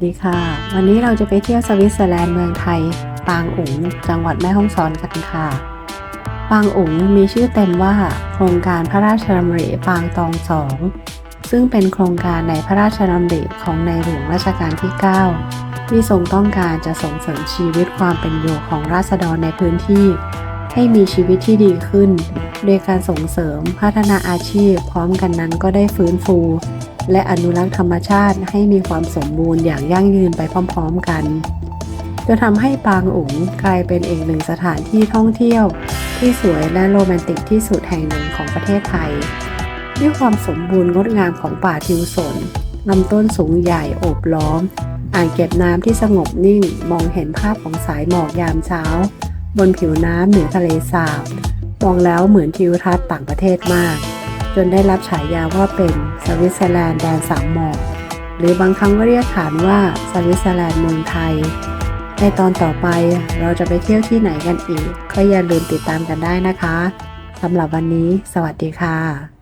สวัสดีค่ะ วันนี้เราจะไปเที่ยวสวิตเซอร์แลนด์เมืองไทย ปางอุ๋งจังหวัดแม่ฮ่องสอนกันค่ะ ปางอุ๋งมีชื่อเต็มว่า โครงการพระราชดำริปางตองสอง ซึ่งเป็นโครงการในพระราชดำริของในหลวงรัชกาลที่ 9 ที่ทรงต้องการจะส่งเสริมชีวิตความเป็นอยู่ของราษฎรในพื้นที่ ให้มีชีวิตที่ดีขึ้น โดยการส่งเสริมพัฒนาอาชีพ พร้อมกันนั้นก็ได้ฟื้นฟู และอนุรักษ์ธรรมชาติให้มีความสมบูรณ์อย่างยั่งยืนไปพร้อมๆกัน จะทำให้ปางอุ๋งกลายเป็นอีกหนึ่งสถานที่ท่องเที่ยว ที่สวยและโรแมนติกที่สุดแห่งหนึ่งของประเทศไทย ด้วยความสมบูรณ์งดงามของป่าทิวสนลำต้นสูงใหญ่โอบล้อม อ่างเก็บน้ำที่สงบนิ่งมองเห็นภาพของสายหมอกยามเช้า บนผิวน้ำเหนือทะเลสาบมองแล้วเหมือนทิวทัศน์ต่างประเทศมาก นได้รับฉายาว่าเป็นสวิตเซอร์แลนด์แดนสามหมอกหรือบางครั้งก็เรียกขานว่าสวิตเซอร์แลนด์เมืองไทย ในตอนต่อไปเราจะไปเที่ยวที่ไหนกันอีก ก็อย่าลืมติดตามกันได้นะคะสำหรับวันนี้ สวัสดีค่ะ